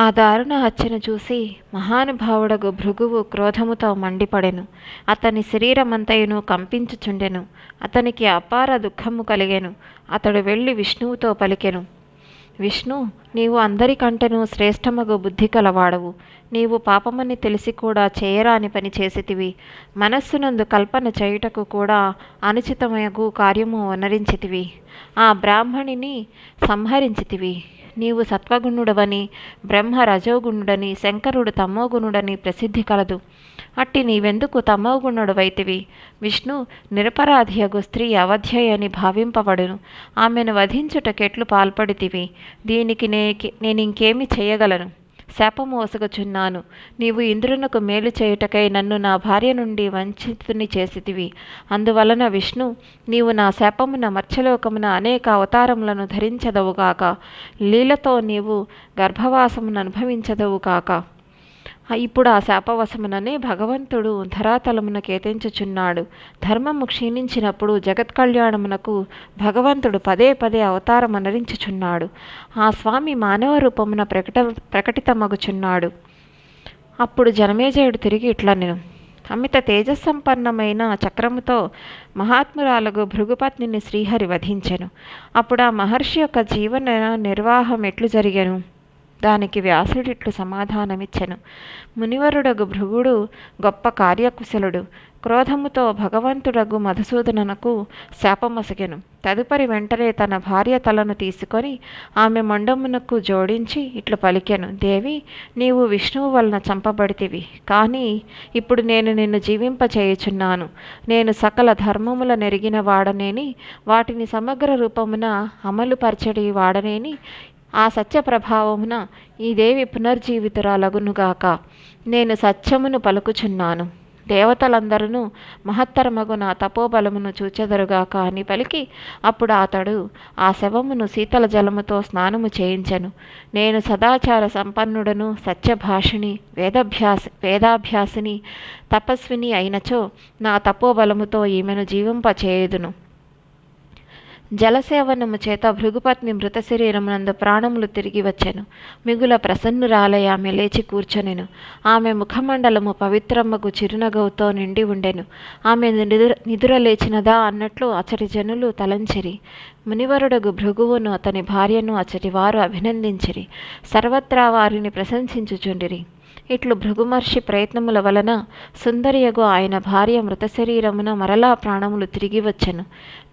ఆ దారుణ హత్యను చూసి మహానుభావుడగు భృగువు క్రోధముతో మండిపడెను. అతని శరీరమంతయును కంపించుచుండెను. అతనికి అపార దుఃఖము కలిగెను. అతడు వెళ్ళి విష్ణువుతో పలికెను. విష్ణు నీవు అందరికంటెను శ్రేష్టమగు బుద్ధి కలవాడవు. నీవు పాపమని తెలిసి కూడా చేయరాని పని చేసితివి. మనస్సునందు కల్పన చేయుటకు కూడా అనుచితమగు కార్యము వనరించితివి. ఆ బ్రాహ్మణిని సంహరించితివి. నీవు సత్వగుణుడవని బ్రహ్మ రజోగుణుడని శంకరుడు తమోగుణుడని ప్రసిద్ధి కలదు. అట్టి నీవెందుకు తమోగుణుడవైతివి విష్ణు నిరపరాధియగు స్త్రీ అవధ్యయని భావింపబడును. ఆమెను వధించుటకెట్లు పాల్పడితివి. దీనికి నే నేనింకేమి చేయగలను? శాపము ఒసగుచున్నాను నీవు ఇంద్రునకు మేలు చేయుటకై నన్ను నా భార్య నుండి వంచితుని చేసితివి. అందువలన విష్ణు నీవు నా శాపమున మత్స్యలోకమున అనేక అవతారములను ధరించదవుగాక. లీలతో నీవు గర్భవాసమును అనుభవించదవుగాక. ఇప్పుడు ఆ శాపవశముననే భగవంతుడు ధరాతలమున కేతించుచున్నాడు ధర్మము క్షీణించినప్పుడు జగత్ కళ్యాణమునకు భగవంతుడు పదే పదే అవతారమనరించుచున్నాడు ఆ స్వామి మానవ రూపమున ప్రకట ప్రకటితమగుచున్నాడు. అప్పుడు జనమేజయుడు తిరిగి ఇట్లా నేను అమిత తేజస్సంపన్నమైన చక్రముతో మహాత్మురాలకు భృగుపత్నిని శ్రీహరి వధించెను. అప్పుడు ఆ మహర్షి యొక్క జీవన నిర్వాహం ఎట్లు జరిగెను? దానికి వ్యాసుడిట్లు సమాధానమిచ్చెను. మునివరుడగు భృగుడు గొప్ప కార్యకుశలుడు. క్రోధముతో భగవంతుడగు మధుసూదనకు శాపమసగెను. తదుపరి వెంటనే తన భార్య తలను తీసుకొని ఆమె మొండమునకు జోడించి ఇట్లు పలికెను. దేవి నీవు విష్ణువు వలన చంపబడితివి. కానీ ఇప్పుడు నేను నిన్ను జీవింపచేయుచున్నాను. నేను సకల ధర్మముల నెరిగిన వాడనేని వాటిని సమగ్ర రూపమున అమలుపరచడి వాడనేని ఆ సత్య ప్రభావమున ఈ దేవి పునర్జీవితురాలగునుగాక. నేను సత్యమును పలుకుచున్నాను. దేవతలందరూ మహత్తరమగు నా తపోబలమును చూచెదరుగాక అని పలికి అప్పుడు అతడు ఆ శవమును శీతల జలముతో స్నానము చేయించను. నేను సదాచార సంపన్నుడను సత్యభాషిణి వేదభ్యాస వేదాభ్యాసిని తపస్విని అయినచో నా తపోబలముతో ఈమెను జీవింపచేయుదును. జలసేవనము చేత భృగుపత్ని మృత శరీరమునందు ప్రాణములు తిరిగి వచ్చెను. మిగుల ప్రసన్నురాలై ఆమె లేచి కూర్చొనెను. ఆమె ముఖమండలము పవిత్రమ్మకు చిరునగవుతో నిండి ఉండెను. ఆమె నిదుర నిదుర లేచినదా అన్నట్లు అచ్చటి జనులు తలంచిరి. మునివరుడగు భృగువును అతని భార్యను అచ్చటి వారు అభినందించిరి. సర్వత్రా వారిని ప్రశంసించుచుండిరి. ఇట్లు భృగుమర్షి ప్రయత్నముల వలన సుందరియగు ఆయన భార్య మృత శరీరమున మరలా ప్రాణములు తిరిగి వచ్చెను.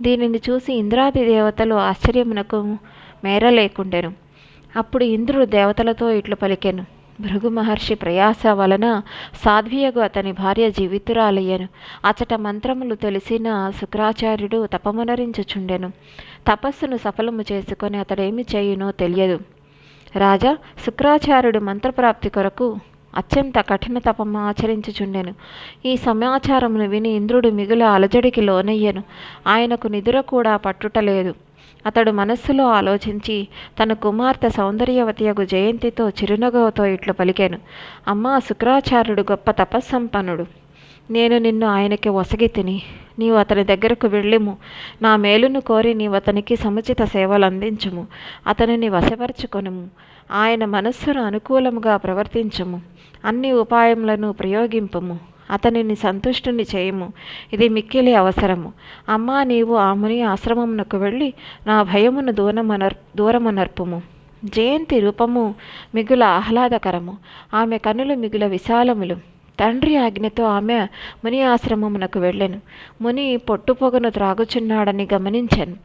దీనిని చూసి ఇంద్రాది దేవతలు ఆశ్చర్యమునకు మేరలేకుండెను. అప్పుడు ఇంద్రుడు దేవతలతో ఇట్లు పలికెను. భృగు మహర్షి ప్రయాస వలన సాధ్వియగు అతని భార్య జీవితురాలయ్యను. అచట మంత్రములు తెలిసిన శుక్రాచార్యుడు తపమునరించుచుండెను. తపస్సును సఫలము చేసుకొని అతడేమి చేయునో తెలియదు. రాజా శుక్రాచార్యుడు మంత్రప్రాప్తి కొరకు అత్యంత కఠిన తపము ఆచరించుచుండెను. ఈ సమాచారమును విని ఇంద్రుడు మిగుల అలజడికి లోనయ్యను. ఆయనకు నిద్ర కూడా పట్టుటలేదు. అతడు మనస్సులో ఆలోచించి తన కుమార్తె సౌందర్యవతియగు జయంతితో చిరునగవుతో ఇట్లు పలికాను. అమ్మా శుక్రాచార్యుడు గొప్ప తపస్సంపన్నుడు. నేను నిన్ను ఆయనకి వసగి తిని నీవు అతని దగ్గరకు వెళ్ళిము. నా మేలును కోరి నీవు అతనికి సముచిత సేవలు అందించుము. అతనిని వశపరచుకొనుము. ఆయన మనస్సును అనుకూలముగా ప్రవర్తించము. అన్ని ఉపాయములను ప్రయోగింపము. అతనిని సంతుష్టుని చేయము. ఇది మిక్కిలి అవసరము. అమ్మా నీవు ఆ ముని ఆశ్రమమునకు వెళ్ళి నా భయమును దూరమనర్ దూరమునర్పుము. జయంతి రూపము మిగుల ఆహ్లాదకరము. ఆమె కనులు మిగుల విశాలములు. తండ్రి ఆజ్ఞతో ఆమె ముని ఆశ్రమమునకు వెళ్ళెను. ముని పొట్టు పొగను త్రాగుచున్నాడని గమనించాను.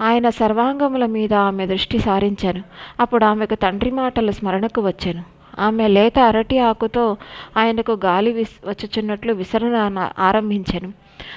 ఆయన సర్వాంగముల మీద ఆమె దృష్టి సారించాను. అప్పుడు ఆమెకు తండ్రి మాటలు స్మరణకు వచ్చాను. ఆమె లేత అరటి ఆకుతో ఆయనకు గాలి విస్ వచ్చుచున్నట్లు విసరణ ఆరంభించెను.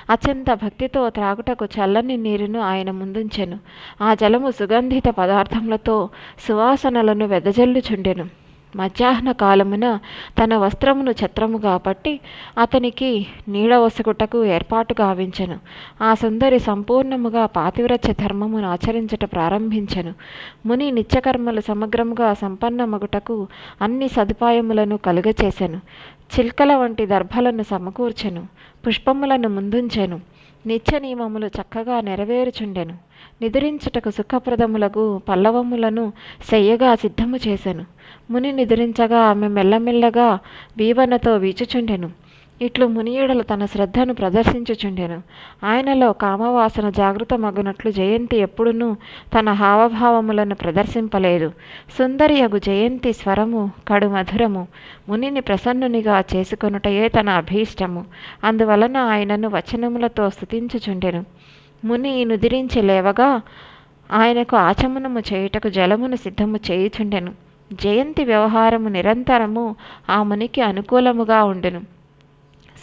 అత్యంత భక్తితో త్రాగుటకు చల్లని నీరును ఆయన ముందుంచెను. ఆ జలము సుగంధిత పదార్థములతో సువాసనలను వెదజల్లుచుండెను. మధ్యాహ్న కాలమున తన వస్త్రమును ఛత్రముగా పట్టి అతనికి నీడ వసగుటకు ఏర్పాటు గావించెను. ఆ సుందరి సంపూర్ణముగా పాతివ్రత్య ధర్మమును ఆచరించట ప్రారంభించెను. ముని నిత్యకర్మలు సమగ్రముగా సంపన్నమగుటకు అన్ని సదుపాయములను కలుగచేసెను. చిల్కల వంటి దర్భలను సమకూర్చెను. పుష్పములను ముందుంచెను. నిత్య నియమములు చక్కగా నెరవేరుచుండెను. నిద్రించుటకు సుఖప్రదములకు పల్లవములను సెయ్యగా సిద్ధము చేశాను ముని నిద్రించగా ఆమె మెల్లమెల్లగా వీవనతో వీచుచుండెను. ఇట్లు మునియుడలు తన శ్రద్ధను ప్రదర్శించుచుండెను. ఆయనలో కామవాసన జాగృత మగునట్లు జయంతి ఎప్పుడునూ తన హావభావములను ప్రదర్శింపలేదు. సుందరియగు జయంతి స్వరము కడు మధురము మునిని ప్రసన్నునిగా చేసుకొనుటయే తన అభీష్టము. అందువలన ఆయనను వచనములతో స్థుతించుచుండెను ముని నుదిరించి లేవగా ఆయనకు ఆచమనము చేయుటకు జలమును సిద్ధము చేయుచుండెను. జయంతి వ్యవహారము నిరంతరము ఆ మునికి అనుకూలముగా ఉండెను.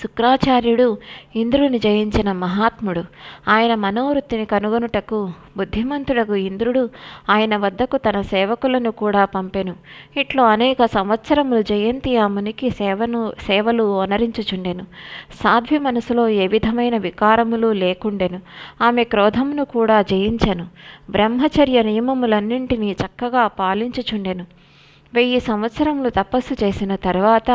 శుక్రాచార్యుడు ఇంద్రుని జయించిన మహాత్ముడు. ఆయన మనోవృత్తిని కనుగొనుటకు బుద్ధిమంతుడకు ఇంద్రుడు ఆయన వద్దకు తన సేవకులను కూడా పంపెను. ఇట్లు అనేక సంవత్సరములు జయంతి ఆ మునికి సేవను సేవలు ఒనరించుచుండెను సాధ్వి మనసులో ఏ విధమైన వికారములు లేకుండెను. ఆమె క్రోధమును కూడా జయించెను. బ్రహ్మచర్య నియమములన్నింటినీ చక్కగా పాలించుచుండెను. వెయ్యి సంవత్సరములు తపస్సు చేసిన తర్వాత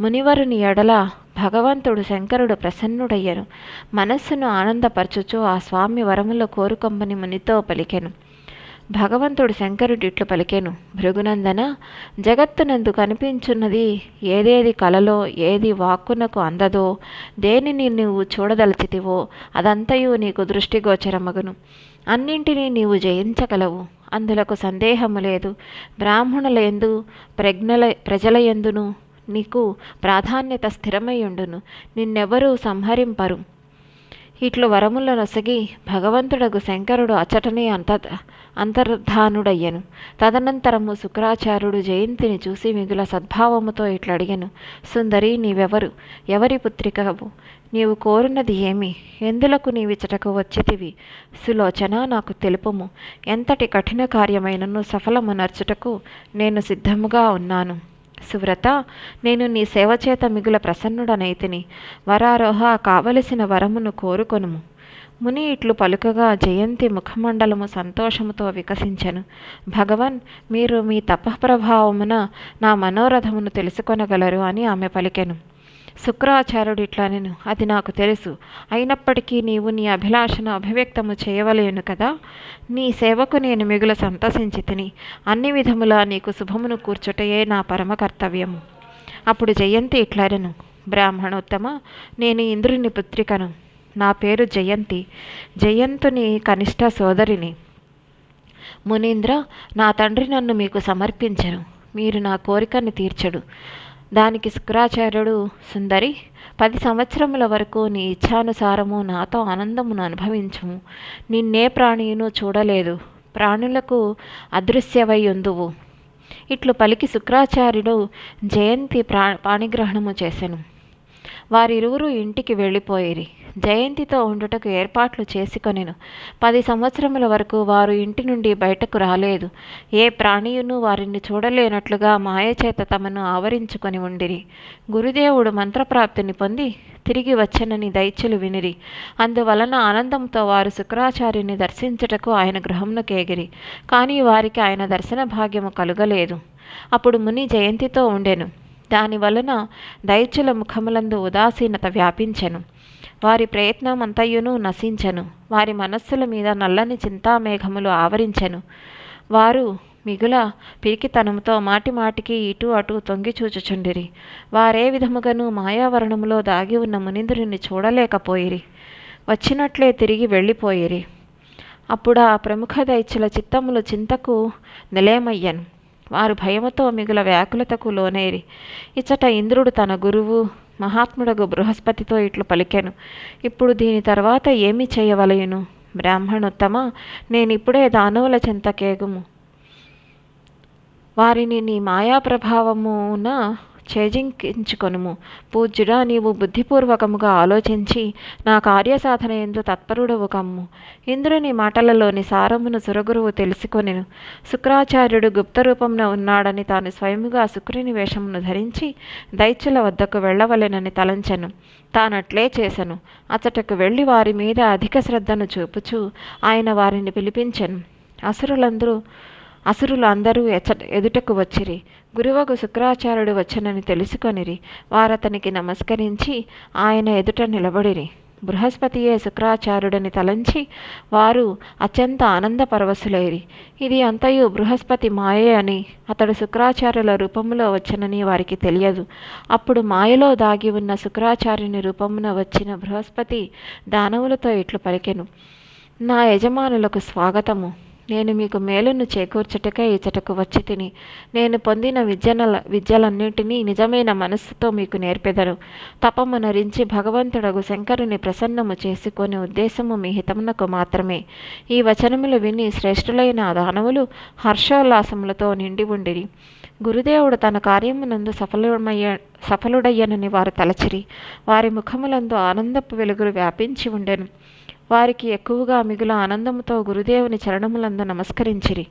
మునివరుని ఎడల భగవంతుడు శంకరుడు ప్రసన్నుడయ్యను. మనస్సును ఆనందపరచుచు ఆ స్వామి వరముల కోరుకొమ్మని మునితో పలికెను. భగవంతుడు శంకరుడు ఇట్లు పలికెను. భృగునందన జగత్తునందు కనిపించున్నది ఏదేది కలలో ఏది వాక్కునకు అందదో దేనిని నీవు చూడదలచితివో అదంతయు నీకు దృష్టిగోచరమగును. అన్నింటినీ నీవు జయించగలవు. అందులకు సందేహము లేదు. బ్రాహ్మణుల ఎందు ప్రజ్ఞల ప్రజల ఎందును నీకు ప్రాధాన్యత స్థిరమై ఉండును. నిన్నెవరూ సంహరింపరు. ఇట్లు వరముల నొసగి భగవంతుడగు శంకరుడు అచ్చటనే అంత అంతర్ధానుడయ్యను. తదనంతరము శుక్రాచార్యుడు జయంతిని చూసి మిగుల సద్భావముతో ఇట్లడిగెను. సుందరి నీవెవరు? ఎవరి పుత్రికవు? నీవు కోరున్నది ఏమి? ఎందులకు నీవిచటకు వచ్చితివి? సులోచన నాకు తెలుపుము. ఎంతటి కఠిన కార్యమైనను సఫలమునర్చుటకు నేను సిద్ధముగా ఉన్నాను. సువ్రత నేను నీ సేవ చేత మిగుల ప్రసన్నుడనైతిని. వరారోహ కావలసిన వరమును కోరుకొనుము. ముని ఇట్లు పలుకగా జయంతి ముఖమండలము సంతోషముతో వికసించెను. భగవన్ మీరు మీ తపఃప్రభావమున నా మనోరథమును తెలుసుకొనగలరు అని ఆమె పలికెను. శుక్రాచార్యుడు ఇట్లనెను. అది నాకు తెలుసు. అయినప్పటికీ నీవు నీ అభిలాషను అభివ్యక్తము చేయవలేను కదా? నీ సేవకు నేను మిగుల సంతసించి తిని అన్ని విధములా నీకు శుభమును కూర్చుటయే నా పరమ కర్తవ్యము అప్పుడు జయంతి ఇట్లనెను. బ్రాహ్మణోత్తమ నేను ఇంద్రుని పుత్రికను. నా పేరు జయంతి. జయంతుని కనిష్ట సోదరిని. మునీంద్ర నా తండ్రి నన్ను మీకు సమర్పించను. మీరు నా కోరికను తీర్చడు. దానికి శుక్రాచార్యుడు సుందరి పది సంవత్సరముల వరకు నీ ఇచ్ఛానుసారము నాతో ఆనందమును అనుభవించుము. నిన్నే ప్రాణియును చూడలేదు. ప్రాణులకు అదృశ్యవై ఉందువు. ఇట్లు పలికి శుక్రాచార్యుడు జయంతి ప్రా పాణిగ్రహణము చేసెను. వారిరువురు ఇంటికి వెళ్ళిపోయిరి. జయంతితో ఉండుటకు ఏర్పాట్లు చేసుకొనెను. పది సంవత్సరముల వరకు వారు ఇంటి నుండి బయటకు రాలేదు. ఏ ప్రాణియును వారిని చూడలేనట్లుగా మాయచేత తమను ఆవరించుకొని ఉండిరి. గురుదేవుడు మంత్రప్రాప్తిని పొంది తిరిగి వచ్చనని దైత్యులు వినిరి. అందువలన ఆనందంతో వారు శుక్రాచార్యుని దర్శించుటకు ఆయన గృహమునకేగిరి కానీ వారికి ఆయన దర్శన భాగ్యము కలుగలేదు. అప్పుడు ముని జయంతితో ఉండెను. దాని వలన దైత్యుల ముఖములందు ఉదాసీనత వ్యాపించెను. వారి ప్రయత్నం అంతయును నశించెను. వారి మనస్సుల మీద నల్లని చింతామేఘములు ఆవరించెను. వారు మిగుల పిరికితనముతో మాటి మాటికి ఇటు అటు తొంగి చూచుచుండిరి. వారే విధముగాను మాయావరణములో దాగి ఉన్న మునింద్రుని చూడలేకపోయిరి. వచ్చినట్లే తిరిగి వెళ్ళిపోయిరి. అప్పుడు ఆ ప్రముఖ దైత్యుల చిత్తములు చింతకు నిలయమయ్యను. వారు భయముతో మిగుల వ్యాకులతకు లోనేరి. ఇచ్చట ఇంద్రుడు తన గురువు మహాత్ముడగు బృహస్పతితో ఇట్లు పలికెను. ఇప్పుడు దీని తర్వాత ఏమి చేయవలయును? బ్రాహ్మణోత్తమ నేనిప్పుడే దానవుల చెంతకేగుము వారిని నీ మాయా ప్రభావమున ఛేజింకించుకొనుము పూజ్యుడా నీవు బుద్ధిపూర్వకముగా ఆలోచించి నా కార్యసాధన ఎందు తత్పరుడవు కమ్ము. ఇంద్రుని మాటలలోని సారమును సురగురువు తెలుసుకొనెను. శుక్రాచార్యుడు గుప్త రూపంలో ఉన్నాడని తాను స్వయముగా శుక్రుని వేషమును ధరించి దైత్యుల వద్దకు వెళ్ళవలెనని తలంచెను. తానట్లే చేశను అతటకు వెళ్ళి వారి మీద అధిక శ్రద్ధను చూపుచూ ఆయన వారిని పిలిపించెను. అసురులందరూ అసురులు అందరూ ఎచ్చ ఎదుటకు వచ్చిరి. గురువకు శుక్రాచార్యుడు వచ్చనని తెలుసుకొనిరి. వారతనికి నమస్కరించి ఆయన ఎదుట నిలబడిరి. బృహస్పతియే శుక్రాచార్యుడని తలంచి వారు అత్యంత ఆనంద పరవశులైరి ఇది అంతయు బృహస్పతి మాయే అని అతడు శుక్రాచార్యుల రూపంలో వచ్చనని వారికి తెలియదు. అప్పుడు మాయలో దాగి ఉన్న శుక్రాచార్యుని రూపమున వచ్చిన బృహస్పతి దానవులతో ఇట్లు పలికెను. నా యజమానులకు స్వాగతము. నేను మీకు మేలును చేకూర్చుటకై ఇచ్చటకు వచ్చి తిని నేను పొందిన విద్యనల విద్యలన్నింటినీ నిజమైన మనస్సుతో మీకు నేర్పెదను తపమునరించి భగవంతుడగు శంకరుని ప్రసన్నము చేసుకొని ఉద్దేశము మీ హితమునకు మాత్రమే. ఈ వచనములు విని శ్రేష్ఠులైన దానవులు హర్షోల్లాసములతో నిండి ఉండిరి. గురుదేవుడు తన కార్యమునందు సఫలమయ్య సఫలుడయ్యనని వారు తలచిరి. వారి ముఖములందు ఆనందపు వెలుగులు వ్యాపించి ఉండెను. వారికి ఎక్కువగా మిగుల ఆనందముతో గురుదేవుని చరణములందు నమస్కరించిరి.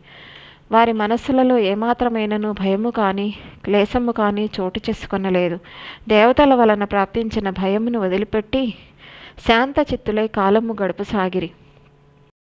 వారి మనస్సులలో ఏమాత్రమైనను భయము కానీ క్లేశము కానీ చోటు చేసుకొనలేదు. దేవతల వలన ప్రాప్తించిన భయమును వదిలిపెట్టి శాంత చిత్తులై కాలము గడుపసాగిరి.